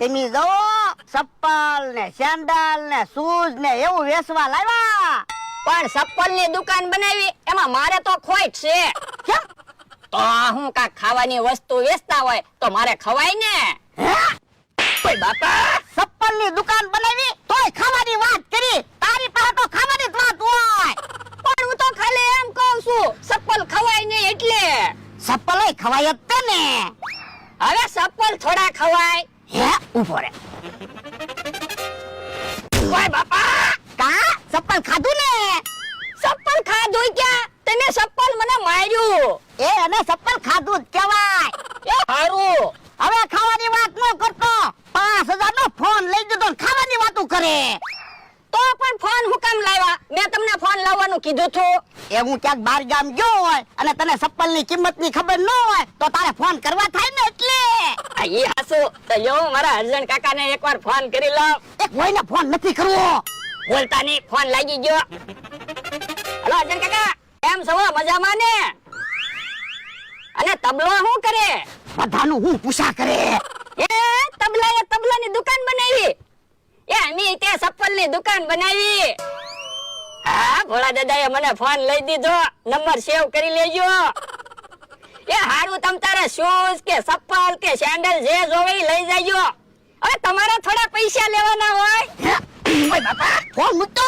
તમે જો ચપ્પલ ને સેન્ડલ ને શૂઝ ને એવું વેચવા લાવ્યા. પણ ચપ્પલની દુકાન બનાવી એમાં મારે તો ખોટ છે. કેમ? તો હું કાંઈક ખાવાની વસ્તુ વેચતા હોય તો મારે ખવાય ને. હે? બાપા? ચપ્પલની દુકાન બનાવી તોય ખાવાની વાત કરી. તારી પાસે તો ખાવાની જ વાત હોય. પણ હું તો ખાલી એમ કહું છું ચપ્પલ ખવાય નહીં એટલે. ચપ્પલ ખવાય જ ને. હવે ચપ્પલ થોડા ખવાય. હે ઊભો રે. ઓય બાપા! કા? ચપ્પલ ખાધું ને? ચપ્પલ ખાધું ક્યાં? તને ચપ્પલ મને માર્યું. એ અને ચપ્પલ ખાધું કહેવાય. એ હારું. હવે ખાવાની વાત ન કરતો. પાંચ હજાર નો ફોન લઈ જતો ખાવાની વાતો કરે. તો પણ ફોન હું કામ લાવ્યા? મેં તમને ફોન લાવવાનું કીધું હતું એ હું ક્યાંક બાર ગામ ગયો હોય અને તને ચપ્પલની કિંમતની ખબર ન હોય તો તારે ફોન કરવા થાય ને ઈ હાસુ. તો યો મારા હરજણ કાકાને એકવાર ફોન કરી લઉં. એક કોઈને ફોન નથી કરવો. બોલતા નહીં ફોન લાગી ગયો. હલો અર્જન કાકા કેમ છો? મજામાં ને? અને તબલો શું કરે? બધાનું હું પૂછા કરે. એ તબલા એ તબલાની દુકાન બનાવી. એ અમી તે ચપ્પલની દુકાન બનાવી. હા ભોળા દાદાએ મને ફોન લઈ દીધો. નંબર સેવ કરી લેજો. એ હારું તમ તારે શૂઝ કે ચપ્પલ કે સેન્ડલ જે જોવે લઈ જાજો. હવે તમારે થોડા પૈસા લેવાના હોય. ઓય બાપા ફોન મૂકતો.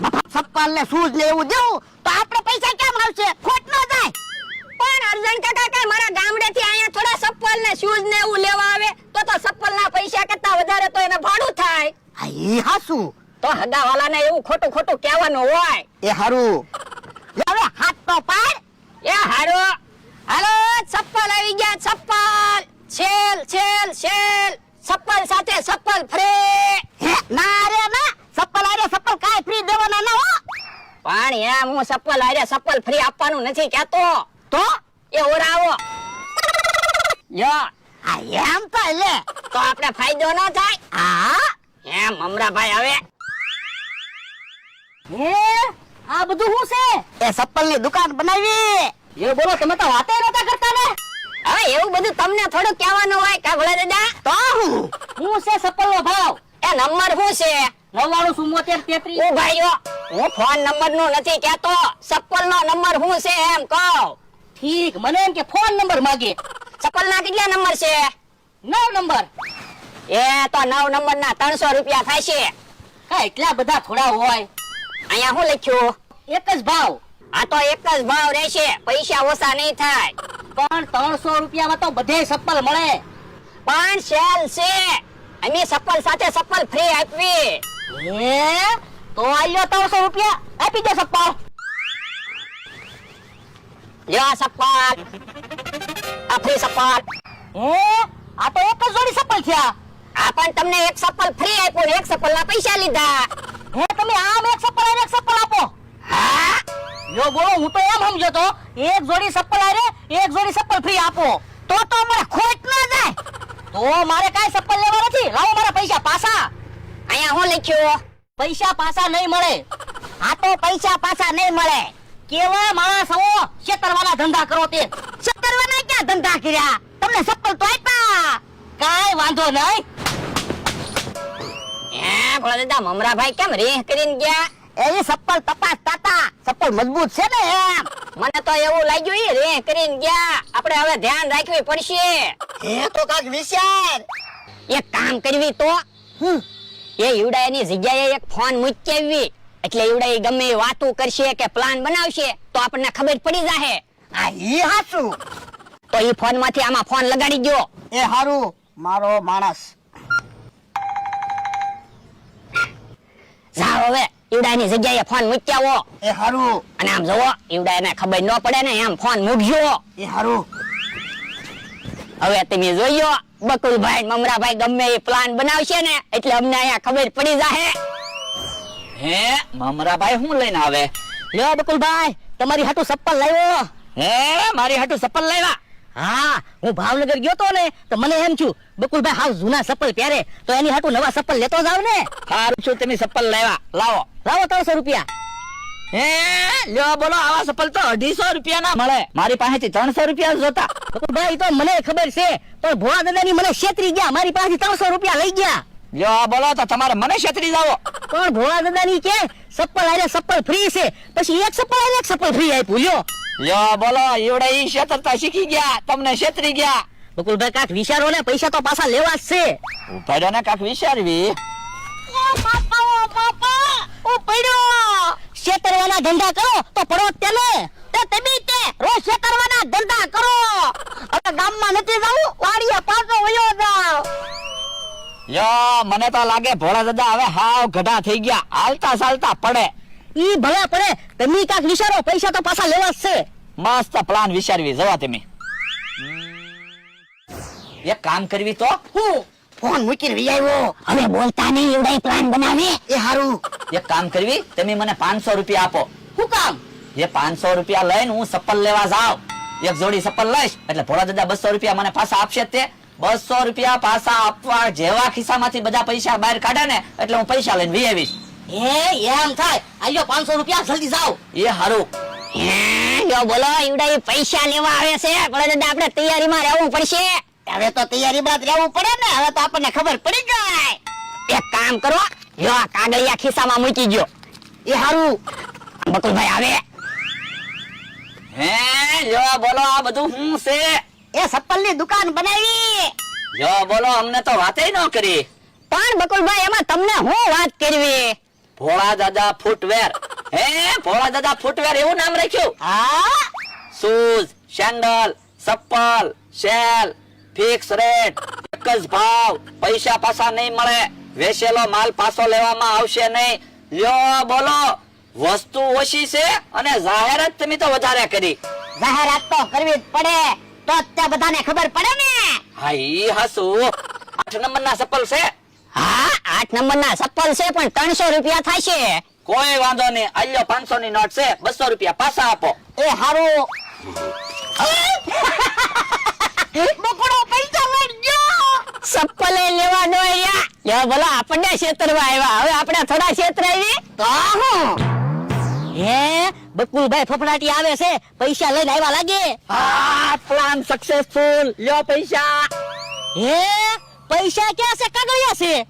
બાપા ચપ્પલ ને શૂઝ લેવું દેવું તો આપણે પૈસા કેમ આવશે? ખોટ ન જાય. પણ અર્જન કાકા કે મારા ગામડેથી અહીંયા થોડા ચપ્પલ ને શૂઝ ને એવું લેવા આવે તો તો ચપ્પલ ના પૈસા કરતા વધારે તો એને ભાડું થાય. હા એ હાસુ. તો હગાવાલાને એવું ખોટું ખોટું કહેવાનું હોય. એ હારું. હવે હાથ તો પાડ. એ હારો. હાલો ચપ્પલ આવી ગયા ચપ્પલ. છેલ છેલ છેલ. ચપ્પલ સાથે ચપ્પલ ફ્રી. ના રે ના. ચપ્પલ આરે ચપ્પલ કાય ફ્રી દેવાના ના હો. પણ એમ હું ચપ્પલ આરે ચપ્પલ ફ્રી આપવાનું નથી કહેતો. તો? એ ઓરાવો. યો. આ એમ તો લે. તો આપણે ફાયદો ન થાય. હા? એમ મમરાભાઈ હવે. હે? આ બધું શું છે? એ ચપ્પલની દુકાન બનાવી. એ બોલો તમે તો વાતે નતા કરતા ને? હવે એવું બધું તમને થોડું કહેવાનું હોય કા ભલે દાદા? તો હું? શું છે ચપ્પલ નો ભાવ? એ નંબર શું છે? નવ્વાણું ચુમ્મોતેર તેત્રીસ. ઓ ભાઈઓ હું ફોન નંબર નો નથી કહેતો. સપલનો નંબર શું છે એમ કહો. ઠીક મને એમ કે ફોન નંબર માગે. ચપ્પલ ના કેટલા નંબર છે? નવ નંબર. એ તો નવ નંબર ના ત્રણસો રૂપિયા થાય છે. એટલા બધા થોડા હોય? અહીંયા શું લખ્યું? એક જ ભાવ. આ તો એક જ ભાવ રહેશે પૈસા ઓછા નહીં થાય. પણ ત્રણસો રૂપિયામાં તો બધે ચપ્પલ મળે. પણ સેલ છે. અમે ચપ્પલ સાથે ચપ્પલ ફ્રી આપવી. હે? તો આલ્યો ત્રણસો રૂપિયા. આપી દે ચપ્પલ. લ્યો આ ચપ્પલ. આ ફ્રી ચપ્પલ. હે? આ તો એક જ જોડી ચપ્પલ થયા આ. પણ તમને એક ચપ્પલ ફ્રી આપ્યું એક ચપ્પલ ના પૈસા લીધા. હે તમે આમ એક ચપ્પલ અને એક ચપ્પલ આપો. હા? યો બોલો હું તો એમ સમજો તો એક જોડી ચપ્પલ આરે એક જોડી ચપ્પલ ફ્રી આપો. તો તો અમારે ખોટ ન જાય. તો મારે કાઈ ચપ્પલ લેવા નથી. લાવો મારા પૈસા પાછા. અહીંયા હું લખ્યું? પૈસા પાછા નહીં મળે. આ તો પૈસા પાછા નહીં મળે. કેવા માણસ હો? છેતરવાના ધંધા કરો તે. છેતરવાના ક્યાં ધંધા કર્યા? તમને ચપ્પલ તો આપ્યા. કાઈ વાંધો નહીં. એ ભોળા દાદા મમરાભાઈ કેમ રેહ કરીને ગયા? એ ચપ્પલ તપાસ તાતા. ચપ્પલ મજબૂત છે ને એમ. મને તો એવું લાગ્યું ઈ રે કરીને ગયા. આપણે હવે ધ્યાન રાખવી પડશે. એ તો કાક વિચાર. એક કામ કરવી તો. એ ઈવડાની જગ્યાએ એક ફોન મૂકી આવી એટલે ઈવડા એ ગમે એ વાતું કરશે કે પ્લાન બનાવશે તો આપણને ખબર પડી જાહે. આ ઈ હાસું તો ઈ ફોનમાંથી આમાં ફોન લગાડી ગયો એ હારું. મારો માણસ. જાઓ હવે. ઈવડાની જગ્યાએ ફોન મૂકી આવો એ હારું અને આમ જોવો ઈવડા એને ખબર ન પડે ને એમ ફોન મૂકજો એ હારું હવે તમે જોયો બકુલભાઈ ને મમરાભાઈ ગમે એ પ્લાન બનાવશે ને એટલે અમને અહીંયા ખબર પડી જાહે હે મમરાભાઈ શું લઈને આવે લ્યો બકુલભાઈ તમારી હાટુ ચપ્પલ લાવ્યો હે મારી હાટુ ચપ્પલ લાવ્યા હા હું ભાવનગર ગયો તો ને તો મને એમ છું બકુલભાઈ હાવ જૂના ચપ્પલ પહેરે તો એની હાટુ નવા ચપ્પલ લેતો જાવ ને સારું છું તમે ચપ્પલ લાવ્યા લાવો લાવો ત્રણસો રૂપિયા. હે લ્યો બોલો આવા સફલ તો અઢીસો રૂપિયા ના મળે. મારી પાસેથી ત્રણસો રૂપિયા જોતા. ભાઈ તો મને ખબર છે પણ ભોળા દાદાની મને છેતરી ગયા. મારી પાસેથી ત્રણસો રૂપિયા લઈ ગયા. લ્યો બોલો તો તમારે મને છેતરી જાવો પણ ભોળા દાદાની કે સપ્પલ આરે સપ્પલ ફ્રી છે. પછી એક સપ્પલ આરે એક સપ્પલ ફ્રી આપ્યું લ્યો. લ્યો બોલો એવડે ઈ છેતરતા શીખી ગયા. તમને છેતરી ગયા. બકુલભાઈ કાક વિચારો ને પૈસા તો પાછા લેવા જ છે. ઉપાડ્યો ને કાક વિચારવી. છેતરવાના ધંધા કરો તો પડો તેલે તેને. તે તમે તે રોજ શેતરવાના ધંધા કરો. હવે ગામમાં નથી જવું વાડીએ પાછો વયો જાવ યો મને તો લાગે ભોળા દાદા હવે હાવ ગઢા થઈ ગયા. હાલતા ચાલતા પડે. ઈ ભલે પડે તમે કાક વિચારો પૈસા તો પાછા લેવા જ છે. મસ્ત પ્લાન વિચારવી જવા તમે. એક કામ કરવી તો? હું? ફોન મૂકીને વી આવ્યો હવે બોલતા નહીં એવડાય પ્લાન બનાવી. એ હારું. એક કામ કરવી તમે મને પાંચસો રૂપિયા આપો. હું કામ? એ પાંચસો રૂપિયા લઈને હું સપ્પલ લેવા જાવ એક જોડી સપ્પલ લઈશ એટલે ભોળા દાદા 200 રૂપિયા મને પાછા આપશે તે. બસો રૂપિયા પાછા આપવા જેવા ખિસ્સામાંથી બધા પૈસા બહાર કાઢે ને એટલે હું પૈસા લઈને વી આવીશ. એ એમ થાય. આલ્યો પાંચસો રૂપિયા જલ્દી જાઓ. એ હારું. બોલો ઈવડા પૈસા લેવા આવે છે. ભોળા દાદા આપણે તૈયારીમાં રહેવું પડશે. હવે તો તૈયારી બાદ રહેવું પડે ને હવે તો આપણને ખબર પડી જાય એક કામ કરો જો આ કાગળિયા ખિસ્સામાં મૂકી ગયો એ હારું. બકુલભાઈ આવે. હે જો બોલો આ બધું હું છે? એ સપ્પલની દુકાન બનાવી. જો બોલો અમને તો વાતે ન કરી. પણ બકુલભાઈ એમાં તમને હું વાત કરવી? ભોળા દાદા ફૂટવેર. હે ભોળા દાદા ફૂટવેર એવું નામ રાખ્યું? હા? Shoes sandal chappal sale fix rate એક જ ભાવ. પૈસા પાછા નહીં મળે. વેચેલો માલ પાછો લેવામાં આવશે નહીં. લ્યો બોલો. વસ્તુ ઓછી છે અને જાહેરાત તમે તો વધારે કરી. જાહેરાત તો કરવી જ પડે. તો તે બધાને ખબર પડે ને. હા ઈ હાસુ. આઠ નંબર ના ચપ્પલ છે. હા આઠ નંબર ના સપલ છે પણ ત્રણસો રૂપિયા થાય છે કોઈ વાંધો નહીં. આલ્યો પાંચસો ની નોટ છે. બસો રૂપિયા પાછા આપો. એ હારું. બકડો પૈસા લઈ ગયો! ચપ્પલ લેવા નો અહીંયા. લ્યો બોલો આપણને છેતરવા આવ્યા. હવે આપણે થોડા છેતરાવી તો હું હે? બકુલભાઈ ફફડાટી આવે છે. પૈસા લઈને આવ્યા લાગે? આ પ્લાન સક્સેસફુલ લ્યો પૈસા. હે? પૈસા ક્યાં છે? કાગળિયા છે?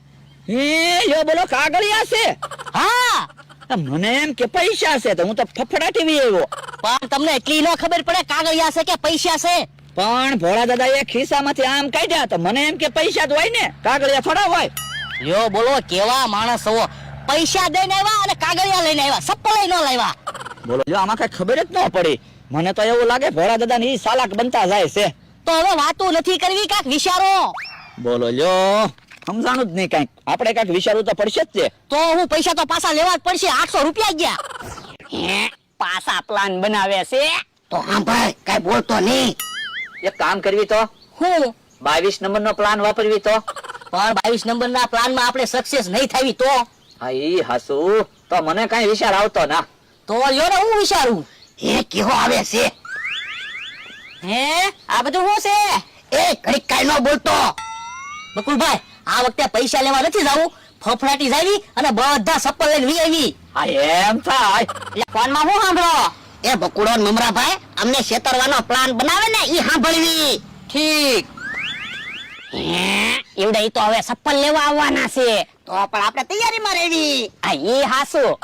હે યો બોલો કાગળિયા છે? હા. મને એમ કે પૈસા છે તો હું તો ફફડાટી વી આવ્યો. પણ તમને એટલી ન ખબર પડે કાગળિયા છે કે પૈસા છે? પણ ભોળા દાદા એ ખિસ્સામાંથી આમ કાઢ્યા તો મને એમ કે પૈસા તો હોય ને કાગળિયા થોડા હોય. યો બોલો કેવા માણસ હો પૈસા દઈને આવ્યા અને કાગળિયા લઈને આવ્યા સપ્પલ ન લાવ્યા. બોલો જો આમાં કઈ ખબર જ ન પડી. મને તો એવું લાગે ભોળા દાદા ની સાલાક બનતા જાય છે. તો હવે વાતો નથી કરવી કાક વિચારો. બોલો લ્યો. સમજાણું જ નહીં કાંઈક. આપણે કાંઈક વિચારવું તો પડશે જ છે. તો હું પૈસા તો પાછા લેવા જ પડશે આઠસો રૂપિયા ગયા. હે પાછા પ્લાન બનાવે છે? તો હા ભાઈ કઈ બોલતો નહીં. એક કામ કરવી તો? હું? બાવીસ નંબર નો પ્લાન વાપરવી તો? પણ બાવીસ નંબર ના પ્લાનમાં આપણે સક્સેસ નહીં થવી તો? હા હાસુ. તો મને કઈ વિચાર આવતો ના. તો લ્યો ને હું વિચારું? એ કેવો આવે છે? હે? આ બધું શું છે? એ ઘડીક કાઈ નો બોલતો. બકુલભાઈ આ વખતે પૈસા લેવા નથી જાવું. ફફડાટી જાવી અને બધા સપ્પલ લઈને વી આવી. હા એમ થાય. ફોનમાં હું સાંભળો? એ બકુડો મમરાભાઈ અમને છેતરવાનો પ્લાન બનાવે ને ઈ સાંભળવી. ઠીક. એવડે ઈ તો હવે સફળ લેવા આવવાના છે. તો પણ આપણે તૈયારીમાં રહેવી. આ ઈ હાસુ.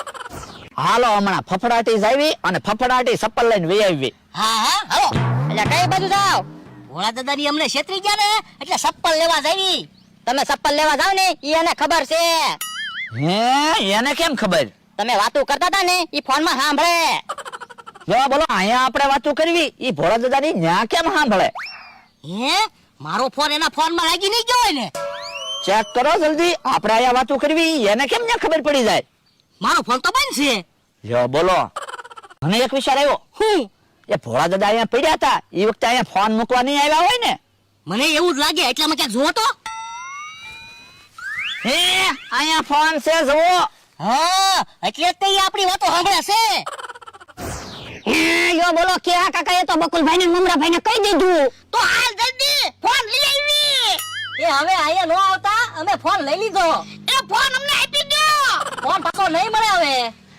હાલો હમણાં ફફડાટી જાવી અને ફફડાટી સપ્પલ લઈને વી આવી. હા હા હાલો. એટલે કઈ બાજુ જાવ ભોળા દાદાની અમને છેતરી ગયા ને એટલે સપ્પલ લેવા જાવી. તમે સપ્પલ લેવા જાવ ને ઈ એને ખબર છે. હે એને કેમ ખબર? તમે વાતો કરતા હતા ને ઈ ફોનમાં સાંભળે. જો બોલો અહીંયા આપણે વાતો કરવી એ ભોળા દાદાની ન્યા કેમ સાંભળે? હે? મારો ફોન એના ફોનમાં લાગી નહીં ગયો ને? ચેક કરો જલ્દી આપણે અહીંયા વાતો કરવી એને કેમ ન્યા ખબર પડી જાય? મારો ફોન તો બંધ છે. જો બોલો મને એક વિચાર આવ્યો. હું? એ ભોળા દાદા અહીંયા પડ્યા હતા એ વખતે અહીંયા ફોન મૂકવા નહીં આવ્યા હોય ને? મને એવું જ લાગે એટલામાં ક્યાંક જોવો તો. હે અહીંયા ફોન છે જુઓ. હા એટલે તે આપણી વાતો સાંભળે છે. હે યો બોલો કે આ કાકા એ તો બકુલભાઈ ને મમરાભાઈ ને કહી દીધું. તો હાલ જલ્દી ફોન લઈ આવી. એ હવે આયા નો આવતા અમે ફોન લઈ લીધો. એ ફોન અમને આપી દો ફોન પાછો નહીં મળે હવે.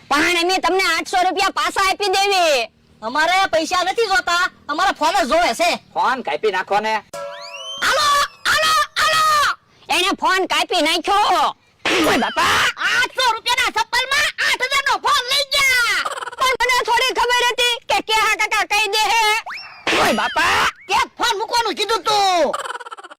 પણ અમે તમને 800 રૂપિયા પાછા આપી દેવી. અમારે પૈસા નથી જોતા અમારે ફોન જ જોવે છે. ફોન કાપી નાખો ને હાલો હાલો હાલો. એને ફોન કાપી નાખ્યો. ઓય બાપા. 800 રૂપિયાના ચપ્પલમાં આઠ હજાર નો ફોન લઈ ગયા. પણ મને થોડી ખબર કે હા કાકા કહી દે હે. ઓય બાપા કે ફોન મૂકવાનું કીધું તું?